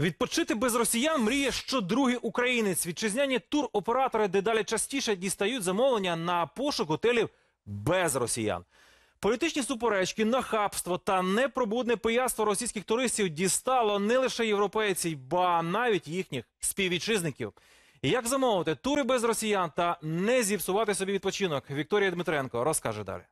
Відпочити без росіян мріє щодругий українець. Вітчизняні туроператори дедалі частіше дістають замовлення на пошук готелів без росіян. Політичні суперечки, нахабство та непробудне пияцтво російських туристів дістало не лише європейців, ба навіть їхніх співвітчизників. Як замовити тури без росіян та не зіпсувати собі відпочинок? Вікторія Дмитренко розкаже далі.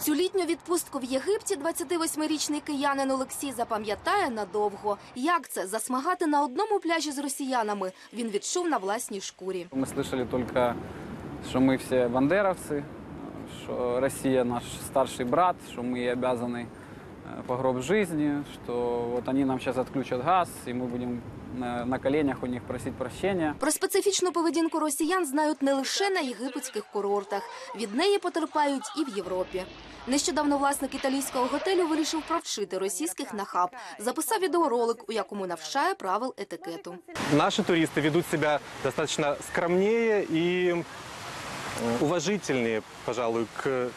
Цю літню відпустку в Єгипті 28-річний киянин Олексій запам'ятає надовго. Як це засмагати на одному пляжі з росіянами? Він відчув на власній шкурі. Мы слышали только, что мы все бандеровцы, что Россия наш старший брат, что мы ей обязаны э, по гроб жизни, что вот они нам сейчас отключат газ, и мы будем на, на коленях у них просить прощения. Про специфічну поведінку росіян знають не лише на єгипетських курортах. Від неї потерпають і в Європі. Нещодавно власник італійського готелю вирішив провчити російських нахаб. Записав відеоролик, у якому навчає правил етикету. Наши туристы ведут себя достаточно скромнее и э, уважительнее, пожалуй, к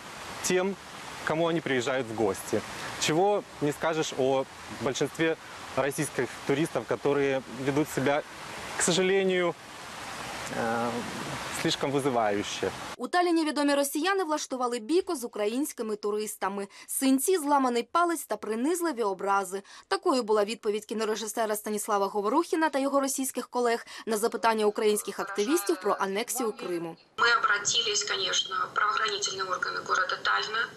тем, к кому они приезжают в гости. Чего не скажешь о большинстве российских туристов, которые ведут себя, к сожалению, э, слишком вызывающе. У Таліні відомі росіяни влаштували бійко з українськими туристами. Синці, зламаний палець та принизливі образи. Такою була відповідь кінорежисера Станіслава Говорухіна та його російських колег на запитання українських активістів про анексію Криму. Мы обратились, конечно, в правоохранительные органы города Тальна,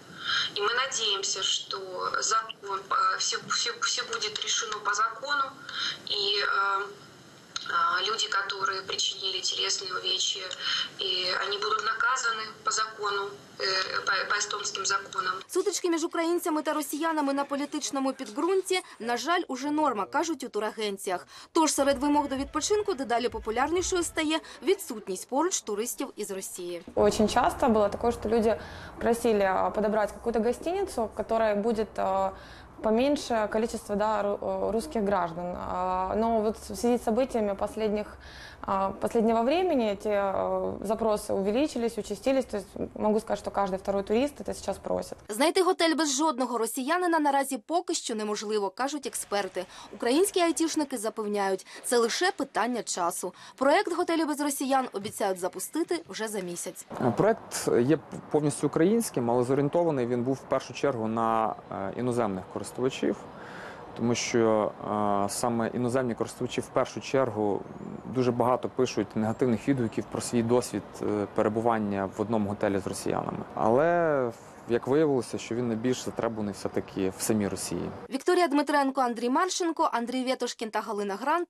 и мы надеемся, что закон, э, все, все, все будет решено по закону, и э, э, люди, которые причинили телесные увечья, и они будут наказаны по закону, э, по, по эстонским законам. Сутички між українцями та росіянами на політичному підґрунті, на жаль, уже норма, кажуть у турагенціях. Тож серед вимог до відпочинку дедалі популярнішою стає відсутність поруч туристів із Росії. Очень часто было такое, что люди просили а, подобрать какую-то гостиницу, в которой будет а, поменьше количество да, ру- э, русских граждан. А, Но вот в связи с событиями последних, а, последнего времени эти э, запросы увеличились, участились. То есть могу сказать, что каждый второй турист это сейчас просит. Знайти готель без жодного росіянина наразі поки що неможливо, кажуть експерти. Українські айтішники запевняють, це лише питання часу. Проект готелі без росіян обіцяють запустити вже за місяць. Проект є повністю українським, але зорієнтований він був в першу чергу на е, іноземних користувачів, тому що саме іноземні користувачі в першу чергу дуже багато пишуть негативних відгуків про свій досвід е, перебування в одному готелі з росіянами. Але як виявилося, що він найбільш затребуваний все-таки в самій Росії. Вікторія Дмитренко, Андрій Марченко, Андрій Вєтошкін та Галина Грант.